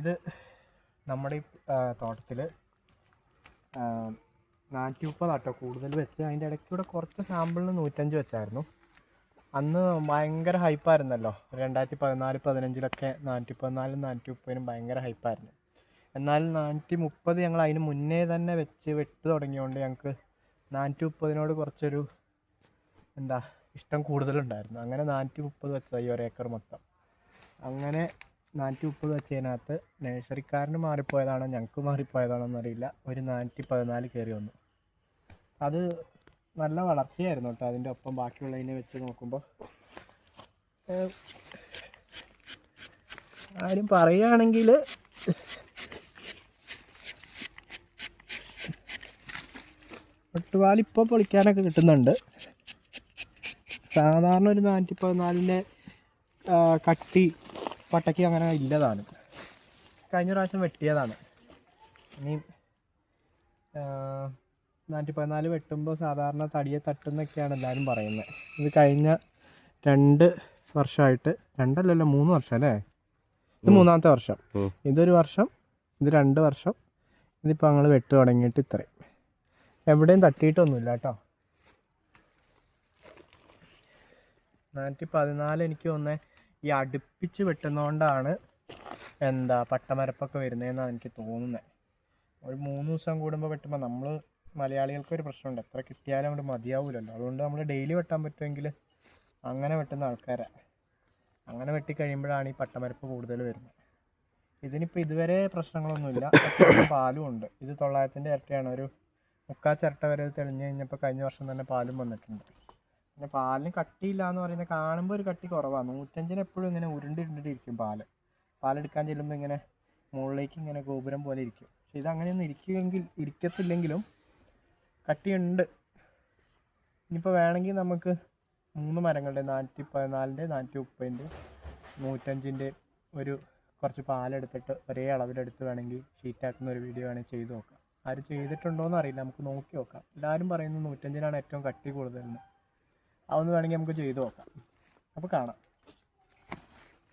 ഇത് നമ്മുടെ ഈ തോട്ടത്തിൽ നാനൂറ്റി മുപ്പതാട്ടോ കൂടുതൽ വെച്ച് അതിന്റെ ഇടയ്ക്കൂടെ കുറച്ച് സാമ്പിളിന് നൂറ്റഞ്ച് വെച്ചായിരുന്നു. അന്ന് ഭയങ്കര ഹൈപ്പായിരുന്നല്ലോ രണ്ടായിരത്തി പതിനാല് പതിനഞ്ചിലൊക്കെ നാനൂറ്റി പതിനാലും നാനൂറ്റി മുപ്പതിനും ഭയങ്കര ഹൈപ്പായിരുന്നു എന്നാൽ നാനൂറ്റി മുപ്പത് ഞങ്ങൾ അതിന് മുന്നേ തന്നെ വെച്ച് വെട്ട് തുടങ്ങിയതുകൊണ്ട് ഞങ്ങൾക്ക് നാനൂറ്റി മുപ്പതിനോട് കുറച്ചൊരു എന്താ ഇഷ്ടം കൂടുതലുണ്ടായിരുന്നു. അങ്ങനെ നാനൂറ്റി മുപ്പത് വെച്ചതായി ഒരേക്കർ മൊത്തം. അങ്ങനെ നാനൂറ്റി മുപ്പത് വെച്ചതിനകത്ത് നഴ്സറിക്കാരന് മാറിപ്പോയതാണോ ഞങ്ങൾക്ക് മാറിപ്പോയതാണോ എന്നറിയില്ല. ഒരു നാനൂറ്റി പതിനാല് കയറി വന്നു. അത് നല്ല വളർച്ചയായിരുന്നു കേട്ടോ അതിന്റെ ഒപ്പം ബാക്കിയുള്ളതിനെ വെച്ച് നോക്കുമ്പോൾ. ആരും പറയുകയാണെങ്കിൽ ഒട്ടുപാൽ ഇപ്പോൾ പൊളിക്കാനൊക്കെ കിട്ടുന്നുണ്ട്. സാധാരണ ഒരു നാനൂറ്റി പതിനാലിന്റെ കട്ടി പട്ടയ്ക്ക് അങ്ങനെ ഇല്ലതാണ്. കഴിഞ്ഞ പ്രാവശ്യം വെട്ടിയതാണ്. ഇനി നാനൂറ്റി പതിനാല് വെട്ടുമ്പോൾ സാധാരണ തടിയെ തട്ടുന്നൊക്കെയാണ് എല്ലാവരും പറയുന്നത് ഇത് കഴിഞ്ഞ രണ്ട് വർഷമായിട്ട് രണ്ടല്ലല്ലോ മൂന്ന് വർഷം അല്ലേ ഇത് മൂന്നാമത്തെ വർഷം. ഇതൊരു വർഷം ഇത് രണ്ട് വർഷം ഇതിപ്പോൾ ഞങ്ങൾ വെട്ട് തുടങ്ങിയിട്ട് ഇത്രയും. എവിടെയും തട്ടിയിട്ടൊന്നുമില്ല കേട്ടോ. നാനൂറ്റി പതിനാല് എനിക്ക് തോന്നുന്നത് ഈ അടുപ്പിച്ച് വെട്ടുന്നതുകൊണ്ടാണ് എന്താ പട്ടമരപ്പൊക്കെ വരുന്നതെന്നാണ് എനിക്ക് തോന്നുന്നത് ഒരു മൂന്ന് ദിവസം കൂടുമ്പോൾ വെട്ടുമ്പോൾ നമ്മൾ മലയാളികൾക്ക് ഒരു പ്രശ്നമുണ്ട്. എത്ര കിട്ടിയാലും അവിടെ മതിയാവില്ലല്ലോ അതുകൊണ്ട് നമ്മൾ ഡെയിലി വെട്ടാൻ പറ്റുമെങ്കിൽ അങ്ങനെ വെട്ടുന്ന ആൾക്കാരാണ് അങ്ങനെ വെട്ടിക്കഴിയുമ്പോഴാണ് ഈ പട്ടമരപ്പ് കൂടുതൽ വരുന്നത്. ഇതിനിപ്പോൾ ഇതുവരെ പ്രശ്നങ്ങളൊന്നുമില്ല. പാലും ഉണ്ട്. ഇത് തൊള്ളായിരത്തിന്റെ ഇരട്ടിയാണ്. ഒരു മുക്കാൽ ചിരട്ട വരെ തെളിഞ്ഞു കഴിഞ്ഞപ്പോൾ കഴിഞ്ഞ വർഷം തന്നെ പാലും വന്നിട്ടുണ്ട്. പിന്നെ പാലിന് കട്ടിയില്ല എന്ന് പറയുന്നത് കാണുമ്പോൾ ഒരു കട്ടി കുറവാണ് നൂറ്റഞ്ചിന് എപ്പോഴും ഇങ്ങനെ ഉരുണ്ടി ഉരുണ്ടിട്ടിരിക്കും പാൽ. പാലെടുക്കാൻ ചെല്ലുമ്പോൾ ഇങ്ങനെ മുകളിലേക്ക് ഇങ്ങനെ ഗോപുരം പോലെ ഇരിക്കും. പക്ഷെ ഇത് അങ്ങനെയൊന്നും ഇരിക്കുമെങ്കിൽ ഇരിക്കത്തില്ലെങ്കിലും കട്ടിയുണ്ട്. ഇനിയിപ്പോൾ വേണമെങ്കിൽ നമുക്ക് മൂന്ന് മരങ്ങളുടെ നാനൂറ്റി പതിനാലിന്റെ നാനൂറ്റി മുപ്പതിന്റെ നൂറ്റഞ്ചിന്റെ ഒരു കുറച്ച് പാലെടുത്തിട്ട് ഒരേ അളവിലെടുത്ത് വേണമെങ്കിൽ ഷീറ്റാക്കുന്ന ഒരു വീഡിയോ വേണമെങ്കിൽ ചെയ്ത് നോക്കാം. ആരും ചെയ്തിട്ടുണ്ടോ എന്ന് അറിയില്ല. നമുക്ക് നോക്കി നോക്കാം. എല്ലാവരും പറയുന്നത് നൂറ്റഞ്ചിനാണ് ഏറ്റവും കട്ടി കൂടുതലെന്ന്. അതൊന്ന് വേണമെങ്കിൽ നമുക്ക് ചെയ്തു നോക്കാം. അപ്പോൾ കാണാം.